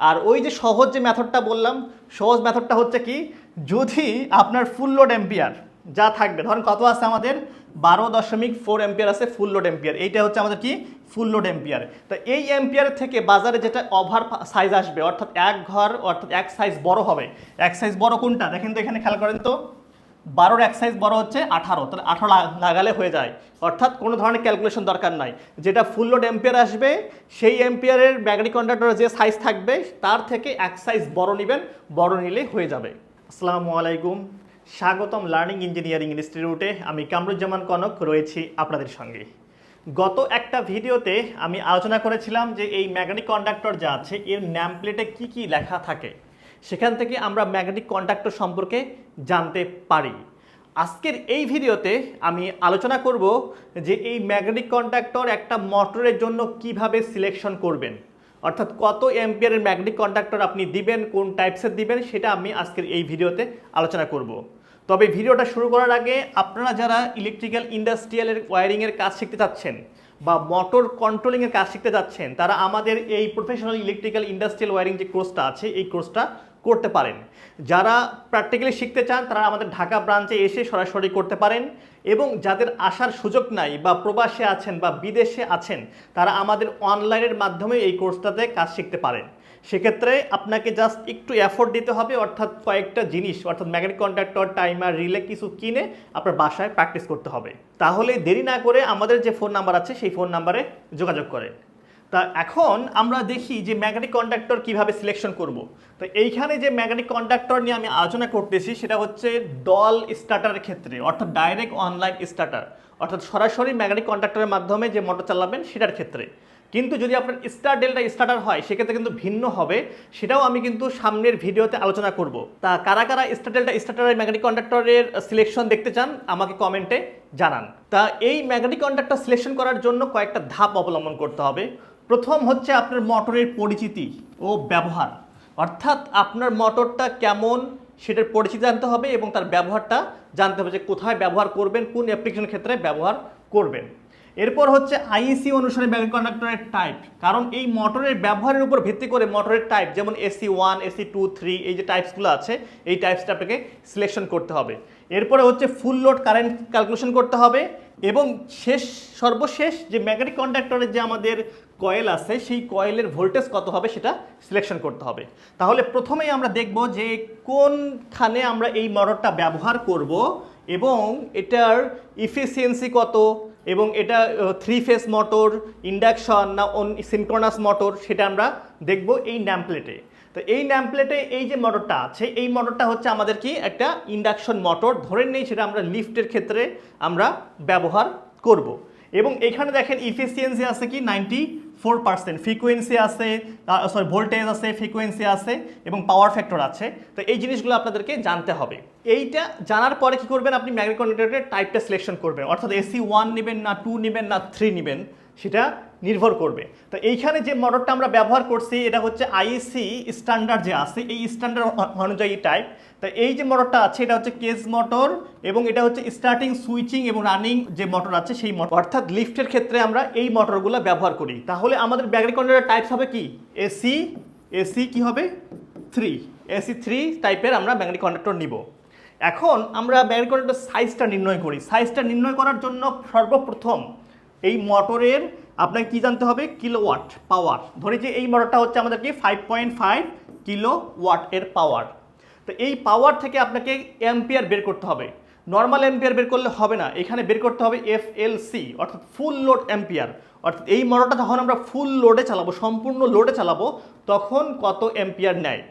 আর ওই যে সহজ যে মেথডটা বললাম, সহজ মেথডটা হচ্ছে কি, যদি আপনার ফুল লোড এম্পিয়ার যা থাকবে, ধরুন কত আছে আমাদের? বারো দশমিক ফোর এম্পিয়ার আছে ফুল লোড এম্পিয়ার এইটা হচ্ছে আমাদের কি? ফুল লোড এম্পিয়ার তো এই এম্পিয়ার থেকে বাজারে যেটা ওভার সাইজ আসবে, অর্থাৎ এক ঘর, অর্থাৎ এক সাইজ বড় হবে, এক সাইজ বড় কোনটা? দেখেন তো এখানে খেয়াল করেন তো। বারোর এক সাইজ বড় হচ্ছে আঠারো। তাহলে আঠারো লাগালে হয়ে যায়। অর্থাৎ কোনো ধরনের ক্যালকুলেশন দরকার নাই। যেটা ফুল লোড এম্পিয়ার আসবে, সেই এম্পিয়ারের ম্যাগনেটিক কন্ডাক্টরের যে সাইজ থাকবে, তার থেকে এক সাইজ বড় নেবেন, বড় নিলে হয়ে যাবে। আসসালামু আলাইকুম। স্বাগতম লার্নিং ইঞ্জিনিয়ারিং ইনস্টিটিউটে আমি কামরুজ্জামান কনক, রয়েছি আপনাদের সঙ্গে। গত একটা ভিডিওতে আমি আলোচনা করেছিলাম যে এই ম্যাগনেটিক কন্ডাক্টর যা আছে, এর ন্যাম প্লেটে কী কী লেখা থাকে। সেখান থেকে আমরা ম্যাগনেটিক কন্ডাক্টর সম্পর্কে জানতে পারি। আজকের এই ভিডিওতে আমি আলোচনা করব যে এই ম্যাগনেটিক কন্ডাক্টর একটা মোটরের জন্য কীভাবে সিলেকশন করবেন। অর্থাৎ কত এম্পিয়ারের ম্যাগনেটিক কন্ডাক্টর আপনি দিবেন, কোন টাইপসের দিবেন, সেটা আমি আজকের এই ভিডিওতে আলোচনা করব। তবে ভিডিওটা শুরু করার আগে আপনারা যারা ইলেকট্রিক্যাল ইন্ডাস্ট্রিয়ালের ওয়ারিংয়ের কাজ শিখতে চাচ্ছেন বা মোটর কন্ট্রোলিংয়ের কাজ শিখতে যাচ্ছেন, তারা আমাদের এই প্রফেশনাল ইলেকট্রিক্যাল ইন্ডাস্ট্রিয়াল ওয়ারিং যে কোর্সটা আছে, এই কোর্সটা করতে পারেন। যারা প্র্যাকটিক্যালি শিখতে চান, তারা আমাদের ঢাকা ব্রাঞ্চে এসে সরাসরি করতে পারেন এবং যাদের আসার সুযোগ নাই বা প্রবাসে আছেন বা বিদেশে আছেন, তারা আমাদের অনলাইনের মাধ্যমে এই কোর্সটাতে কাজ শিখতে পারেন। সেক্ষেত্রে আপনাকে জাস্ট একটু এফোর্ট দিতে হবে, অর্থাৎ কয়েকটা জিনিস, অর্থাৎ ম্যাগনেটিক কন্ডাক্টর টাইমার রিলে কিছু কিনে আপনার বাসায় প্র্যাকটিস করতে হবে। তাহলে দেরি না করে আমাদের যে ফোন নাম্বার আছে, সেই ফোন নাম্বারে যোগাযোগ করেন। তা এখন আমরা দেখি যে ম্যাগনেটিক কন্ডাক্টর কীভাবে সিলেকশন করব। তো এইখানে যে ম্যাগনেটিক কন্ডাক্টর নিয়ে আমি আলোচনা করতেছি, সেটা হচ্ছে ডল স্টার্টারের ক্ষেত্রে, অর্থাৎ ডাইরেক্ট অনলাইন স্টার্টার অর্থাৎ সরাসরি ম্যাগনেটিক কন্ডাক্টরের মাধ্যমে যে মোটর চালাবেন, সেটার ক্ষেত্রে। কিন্তু যদি আপনার স্টার ডেল্টা স্টার্টার হয়, সেক্ষেত্রে কিন্তু ভিন্ন হবে। সেটাও আমি কিন্তু সামনের ভিডিওতে আলোচনা করব। তা কারা কারা স্টার ডেল্টা স্টার্টারের ম্যাগনেটিক কন্ডাক্টরের সিলেকশন দেখতে চান, আমাকে কমেন্টে জানান। তা এই ম্যাগনেটিক কন্ডাক্টর সিলেকশন করার জন্য কয়েকটা ধাপ অবলম্বন করতে হবে। প্রথম হচ্ছে আপনার মোটরের পরিচিতি ও ব্যবহার। অর্থাৎ আপনার মোটরটা কেমন, সেটার পরিচিতি জানতে হবে এবং তার ব্যবহারটা জানতে হবে যে কোথায় ব্যবহার করবেন, কোন অ্যাপ্লিকেশন ক্ষেত্রে ব্যবহার করবেন। এরপর হচ্ছে আইসি অনুসারে ম্যাগনেটিক কন্ডাক্টরের টাইপ কারণ এই মোটরের ব্যবহারের উপর ভিত্তি করে মোটরের টাইপ যেমন AC one AC two three এই যে টাইপসগুলো আছে, এই টাইপসটা আপনাকে সিলেকশন করতে হবে। এরপরে হচ্ছে ফুল লোড কারেন্ট ক্যালকুলেশন করতে হবে এবং শেষ, সর্বশেষ যে ম্যাগনেটিক কন্ডাক্টরের যে আমাদের কয়েল আছে, সেই কয়েলের ভোল্টেজ কত হবে সেটা সিলেকশন করতে হবে। তাহলে প্রথমেই আমরা দেখব যে কোনখানে আমরা এই মোটরটা ব্যবহার করব এবং এটার ইফিসিয়েন্সি কত এবং এটা three phase motor induction non synchronous motor সেটা আমরা দেখব এই ন্যাম্পলেটে তো এই ন্যাম্পলেটে এই যে মোটরটা আছে, এই মোটরটা হচ্ছে আমাদের কি? একটা ইন্ডাকশন মোটর ধরে নেই সেটা আমরা লিফটের ক্ষেত্রে আমরা ব্যবহার করব। এবং এখানে দেখেন ইফিসিয়েন্সি আছে কি? নাইনটি ফোর পার্সেন্ট ফ্রিকোয়েন্সি আছে সরি ভোল্টেজ আছে ফ্রিকোয়েন্সি আছে এবং পাওয়ার ফ্যাক্টর আছে। তো এই জিনিসগুলো আপনাদেরকে জানতে হবে। এইটা জানার পরে কি করবেন? আপনি ম্যাগনেটিক কন্ডাক্টরের টাইপটা সিলেকশন করবেন। অর্থাৎ এসি ওয়ান নেবেন না টু নেবেন না থ্রি নেবেন। সেটা নির্ভর করবে। তো এইখানে যে মোটরটা আমরা ব্যবহার করছি, এটা হচ্ছে আইএসি স্ট্যান্ডার্ড যে আছে, এই স্ট্যান্ডার্ড অনুযায়ী টাইপ তো এই যে মোটরটা আছে, এটা হচ্ছে কেস মোটর এবং এটা হচ্ছে স্টার্টিং সুইচিং এবং রানিং যে মোটর আছে, সেই মোটর অর্থাৎ লিফটের ক্ষেত্রে আমরা এই মোটরগুলো ব্যবহার করি। তাহলে আমাদের ব্যাগরি কন্ট্রোলের টাইপস হবে কি? এসি এসি কি হবে? থ্রি এসি থ্রি টাইপের আমরা ম্যাগনেটিক কন্ডাক্টর নিব। এখন আমরা ম্যাগনেটিক কন্ডাক্টর সাইজটা নির্ণয় করি। সাইজটা নির্ণয় করার জন্য সর্বপ্রথম এই মোটরের আপনাকে কি জানতে হবে? Kilowatt power. ধরি যে এই মোটরটা হচ্ছে আমাদের কি five point five kilo watt এর পাওয়ার। তো এই পাওয়ার থেকে আপনাকে অ্যাম্পিয়ার বের করতে হবে। নর্মাল অ্যাম্পিয়ার বের করলে হবে না। এখানে বের করতে হবে এফ এল সি অর্থাৎ ফুল লোড অ্যাম্পিয়ার অর্থাৎ এই মোটরটা যখন আমরা ফুল লোডে চালাবো, সম্পূর্ণ লোডে চালাবো, তখন কত অ্যাম্পিয়ার নেয়?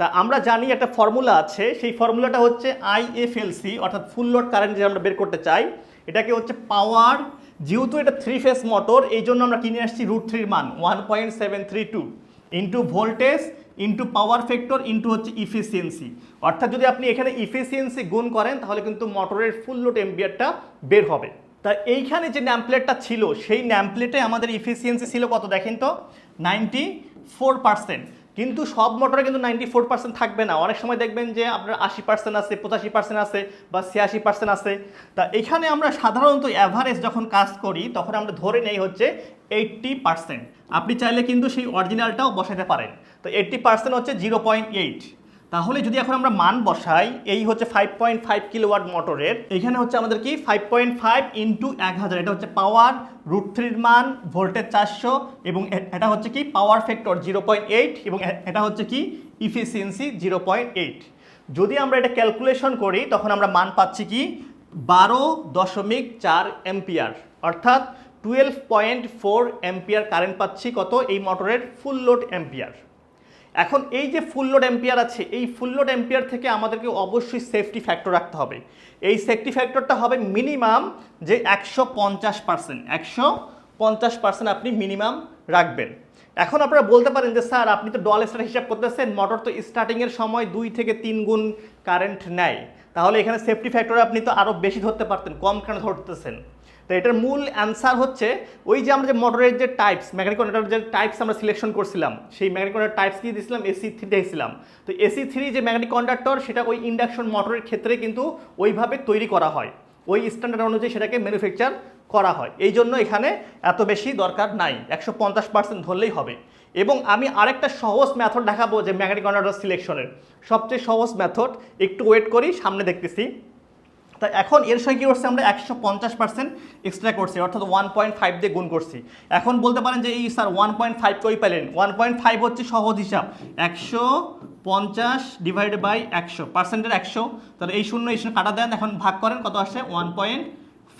তা আমরা জানি একটা ফর্মুলা আছে, সেই ফর্মুলাটা হচ্ছে আইএফএলসি অর্থাৎ ফুল লোড কারেন্ট যে আমরা বের করতে চাই। এটাকে হচ্ছে পাওয়ার যেহেতু এটা থ্রি ফেস মোটর এই জন্য আমরা কিনে আসছি রুট থ্রির মান one point seven three two into voltage into power factor into হচ্ছে ইফিসিয়েন্সি অর্থাৎ যদি আপনি এখানে ইফিসিয়েন্সি গুণ করেন, তাহলে কিন্তু মোটরের ফুল লোড এম্পিয়ারটা বের হবে। তা এইখানে যে ন্যামপ্লেটটা ছিল, সেই ন্যামপ্লেটে আমাদের ইফিসিয়েন্সি ছিল কত দেখেন তো? নাইনটি ফোর পার্সেন্ট কিন্তু সব মোটরে কিন্তু নাইনটি ফোর পার্সেন্ট থাকবে না। অনেক সময় দেখবেন যে আপনার আশি পার্সেন্ট আছে, পঁচাশি পার্সেন্ট আছে বা ছিয়াশি পার্সেন্ট আছে। তা এখানে আমরা সাধারণত অ্যাভারেজ যখন কাজ করি, তখন আমরা ধরে নেই হচ্ছে এইট্টি পার্সেন্ট আপনি চাইলে কিন্তু সেই অরিজিনালটাও বসাতে পারেন। তো এইট্টি পার্সেন্ট হচ্ছে জিরো পয়েন্ট এইট তাহলে যদি এখন আমরা মান বসাই, এই হচ্ছে ফাইভ পয়েন্ট ফাইভ কিলোওয়াট মোটরের এখানে হচ্ছে আমাদের কি? ফাইভ পয়েন্ট ফাইভ ইন্টু এক হাজার, এটা হচ্ছে পাওয়ার রুট থ্রির মান ভোল্টেজ চারশো, এবং এটা হচ্ছে কি? Power factor zero point eight এবং এটা হচ্ছে কি? ইফিসিয়েন্সি জিরো পয়েন্ট এইট যদি আমরা এটা ক্যালকুলেশন করি, তখন আমরা মান পাচ্ছি কি? বারো দশমিক চার এম্পিয়ার অর্থাৎ twelve point four ampere current পাচ্ছি কত? এই মোটরের ফুল লোড এম্পিয়ার এখন এই যে ফুল লোড এম্পিয়ার আছে, এই ফুল লোড এম্পিয়ার থেকে আমাদেরকে অবশ্যই সেফটি ফ্যাক্টর রাখতে হবে। এই সেফটি ফ্যাক্টরটা হবে মিনিমাম যে একশো পঞ্চাশ পার্সেন্ট একশো পঞ্চাশ পার্সেন্ট আপনি মিনিমাম রাখবেন। এখন আপনারা বলতে পারেন যে, স্যার, আপনি তো ডল স্টার হিসাব করতেছেন মোটর তো স্টার্টিংয়ের সময় দুই থেকে তিন গুণ কারেন্ট নেয়। তাহলে এখানে সেফটি ফ্যাক্টর আপনি তো আরও বেশি ধরতে পারতেন, কম কেন ধরতেছেন? তো এটার মূল অ্যান্সার হচ্ছে ওই যে আমরা যে মোটরের যে টাইপস ম্যাগনেটিক কন্ডাক্টর যে টাইপস আমরা সিলেকশন করছিলাম, সেই ম্যাগনেটিক টাইপস কি দিয়েছিলাম? এসি থ্রি দিয়েছিলাম। তো এসি থ্রি যে ম্যাগনেটিক কন্ডাক্টর সেটা ওই ইন্ডাকশন মোটরের ক্ষেত্রে কিন্তু ওইভাবে তৈরি করা হয়। ওই স্ট্যান্ডার্ড অনুযায়ী সেটাকে ম্যানুফ্যাকচার করা হয়। এই জন্য এখানে এত বেশি দরকার নাই। একশো পঞ্চাশ পার্সেন্ট ধরলেই হবে। এবং আমি আরেকটা সহজ মেথড দেখাবো যে ম্যাগনেটিক কন্ডাক্টর সিলেকশনের সবচেয়ে সহজ মেথড একটু ওয়েট করি, সামনে দেখতেছি। তা এখন এর সঙ্গে কী করছি আমরা? একশো পঞ্চাশ পার্সেন্ট এক্সট্রা করছি, অর্থাৎ ওয়ান পয়েন্ট ফাইভ দিয়ে গুণ করছি। এখন বলতে পারেন যে, এই স্যার ওয়ান পয়েন্ট ফাইভ কই পেলেন? ওয়ান পয়েন্ট ফাইভ হচ্ছে সহজ হিসাব। একশো পঞ্চাশ ডিভাইড বাই একশো পার্সেন্টের একশো। তাহলে এই শূন্য এই শূন্য কাটা দেন, এখন ভাগ করেন, কত আসছে? ওয়ান পয়েন্ট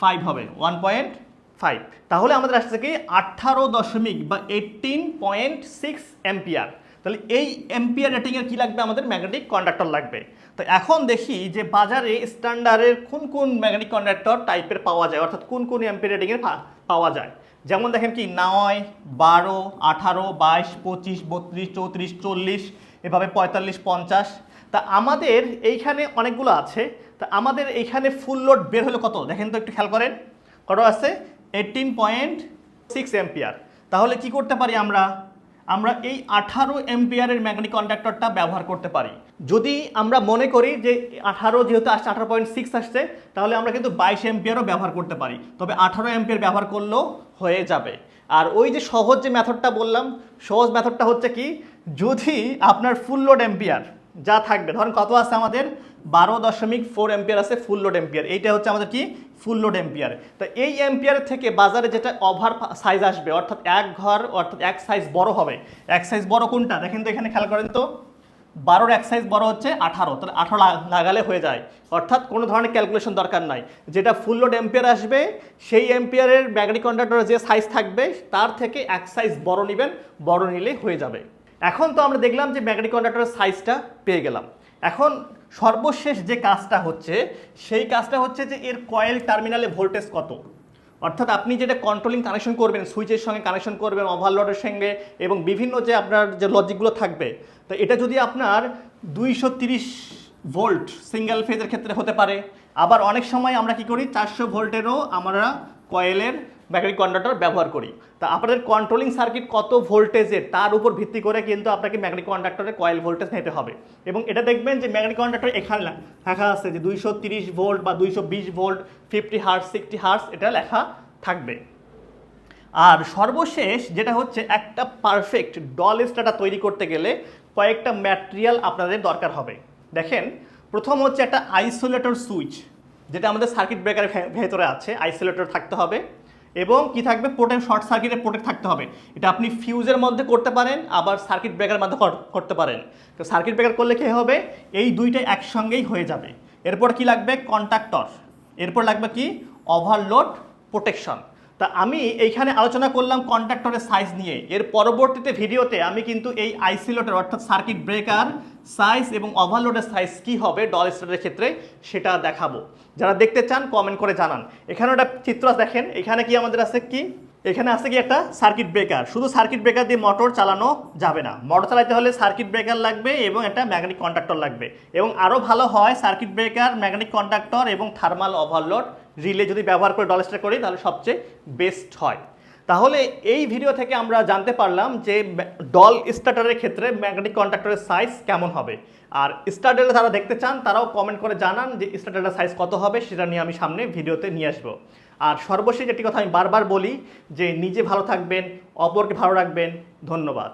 ফাইভ হবে ওয়ান পয়েন্ট ফাইভ তাহলে আমাদের আসছে কি? আঠারো দশমিক বা এইটিন পয়েন্ট সিক্স এম্পিয়ার তাহলে এই এম্পিয়ার রেটিংয়ের কী লাগবে? আমাদের ম্যাগনেটিক কন্ডাক্টর লাগবে। তো এখন দেখি যে বাজারে স্ট্যান্ডার্ডের কোন কোন ম্যাগনেটিক কন্ডাক্টর টাইপের পাওয়া যায়, অর্থাৎ কোন কোন এম্পিয়ার রেটিংয়ের পাওয়া যায়। যেমন দেখেন কি, নয়, বারো, আঠারো, বাইশ, পঁচিশ, বত্রিশ, চৌত্রিশ, চল্লিশ, এভাবে পঁয়তাল্লিশ, পঞ্চাশ। তা আমাদের এইখানে অনেকগুলো আছে। তা আমাদের এইখানে ফুল লোড বের হলো কত? দেখেন তো একটু খেয়াল করেন। কত আছে? এইটিন পয়েন্ট সিক্স এম্পিয়ার তাহলে কি করতে পারি আমরা? আমরা এই আঠারো এম্পিয়ারের ম্যাগনেটিক কন্ডাক্টরটা ব্যবহার করতে পারি। যদি আমরা মনে করি যে আঠারো যেহেতু আসছে, আঠারো পয়েন্ট সিক্স আসছে, তাহলে আমরা কিন্তু বাইশ এম্পিয়ারও ব্যবহার করতে পারি। তবে আঠারো এম্পিয়ার ব্যবহার করলেও হয়ে যাবে। আর ওই যে সহজ যে মেথডটা বললাম, সহজ মেথডটা হচ্ছে কি, যদি আপনার ফুল লোড এম্পিয়ার যা থাকবে, ধরেন কত আছে আমাদের? বারো দশমিক ফোর এম্পিয়ার আছে ফুল লোড এম্পিয়ার এইটা হচ্ছে আমাদের কি? ফুল লোড এম্পিয়ার তো এই এম্পিয়ার থেকে বাজারে যেটা ওভার সাইজ আসবে, অর্থাৎ এক ঘর, অর্থাৎ এক সাইজ বড় হবে। এক সাইজ বড় কোনটা? দেখেন তো এখানে খেয়াল করেন তো। বারোর এক সাইজ বড় হচ্ছে আঠারো। তাহলে আঠারো লাগালে হয়ে যায়। অর্থাৎ কোনো ধরনের ক্যালকুলেশন দরকার নাই। যেটা ফুল লোড এম্পিয়ার আসবে, সেই এম্পিয়ারের ম্যাগনেটিক কন্ডাক্টরের যে সাইজ থাকবে, তার থেকে এক সাইজ বড় নেবেন, বড় নিলে হয়ে যাবে। এখন তো আমরা দেখলাম যে ম্যাগনেটিক কন্ডাক্টরের সাইজটা পেয়ে গেলাম। এখন সর্বশেষ যে কাজটা হচ্ছে, সেই কাজটা হচ্ছে যে এর কয়েল টার্মিনালে ভোল্টেজ কত? অর্থাৎ আপনি যেটা কন্ট্রোলিং কানেকশন করবেন সুইচের সঙ্গে কানেকশন করবেন ওভারলোডের সঙ্গে এবং বিভিন্ন যে আপনার যে লজিকগুলো থাকবে, তো এটা যদি আপনার দুইশো তিরিশ ভোল্ট সিঙ্গেল ফেজের ক্ষেত্রে হতে পারে। আবার অনেক সময় আমরা কি করি, চারশো ভোল্টেরও আমরা কয়েলের ব্যাটারি কন্ডাক্টর ব্যবহার করি। তা আপনাদের কন্ট্রোলিং সার্কিট কত ভোল্টেজের তার উপর ভিত্তি করে কিন্তু আপনাকে ম্যাগনেটিক কন্ডাক্টরের কয়েল ভোল্টেজ নিতে হবে। এবং এটা দেখবেন যে ম্যাগনেটিক কন্ডাক্টর এখানে লেখা আছে যে দুইশো ভোল্ট বা দুইশো বিশ volt fifty hertz sixty hertz এটা লেখা থাকবে। আর সর্বশেষ যেটা হচ্ছে একটা পারফেক্ট ডল স্টাটা তৈরি করতে গেলে কয়েকটা ম্যাটেরিয়াল আপনাদের দরকার হবে। দেখেন, প্রথম হচ্ছে একটা আইসোলেটর সুইচ যেটা আমাদের সার্কিট ব্রেকারের ভেতরে আছে আইসোলেটর থাকতে হবে। এবং কি থাকবে? প্রোটেক্ট, শর্ট সার্কিটে প্রোটেক্ট থাকতে হবে। এটা আপনি ফিউজের মধ্যে করতে পারেন, আবার সার্কিট ব্রেকারের মধ্যে করতে পারেন। তো সার্কিট ব্রেকার করলে কী হবে? এই দুইটা একসঙ্গেই হয়ে যাবে। এরপর কি লাগবে? কন্ট্যাক্টর এরপর লাগবে কি? ওভারলোড প্রোটেকশন তা আমি এইখানে আলোচনা করলাম কন্ট্রাক্টরের সাইজ নিয়ে। এর পরবর্তীতে ভিডিওতে আমি কিন্তু এই আইসিলোটের অর্থাৎ সার্কিট ব্রেকার সাইজ এবং ওভারলোডের সাইজ কি হবে ডল স্টারের ক্ষেত্রে সেটা দেখাবো। যারা দেখতে চান কমেন্ট করে জানান। এখানে একটা চিত্র দেখেন। এখানে কি আমাদের আছে কি? এখানে আছে কি একটা সার্কিট ব্রেকার শুধু সার্কিট ব্রেকার দিয়ে মোটর চালানো যাবে না। মোটর চালাতে হলে সার্কিট ব্রেকার লাগবে এবং একটা ম্যাগনেটিক কন্ট্রাক্টর লাগবে। এবং আরও ভালো হয় সার্কিট ব্রেকার ম্যাগনেটিক কন্ট্রাক্টর এবং থার্মাল ওভারলোড রিলে যদি ব্যবহার করে ডলস্টার করি, তাহলে সবচেয়ে বেস্ট হয়। তাহলে এই ভিডিও থেকে আমরা জানতে পারলাম যে ডল স্টার্টারের ক্ষেত্রে ম্যাগনেটিক কন্ট্রাক্টরের সাইজ কেমন হবে। আর স্টার্টারে যারা দেখতে চান, তারাও কমেন্ট করে জানান যে স্টার্টারের সাইজ কত হবে, সেটা নিয়ে আমি সামনে ভিডিওতে নিয়ে আসব। আর সর্বশেষ একটি কথা আমি বারবার বলি, যে নিজে ভালো থাকবেন, অপরকে ভালো রাখবেন, ধন্যবাদ।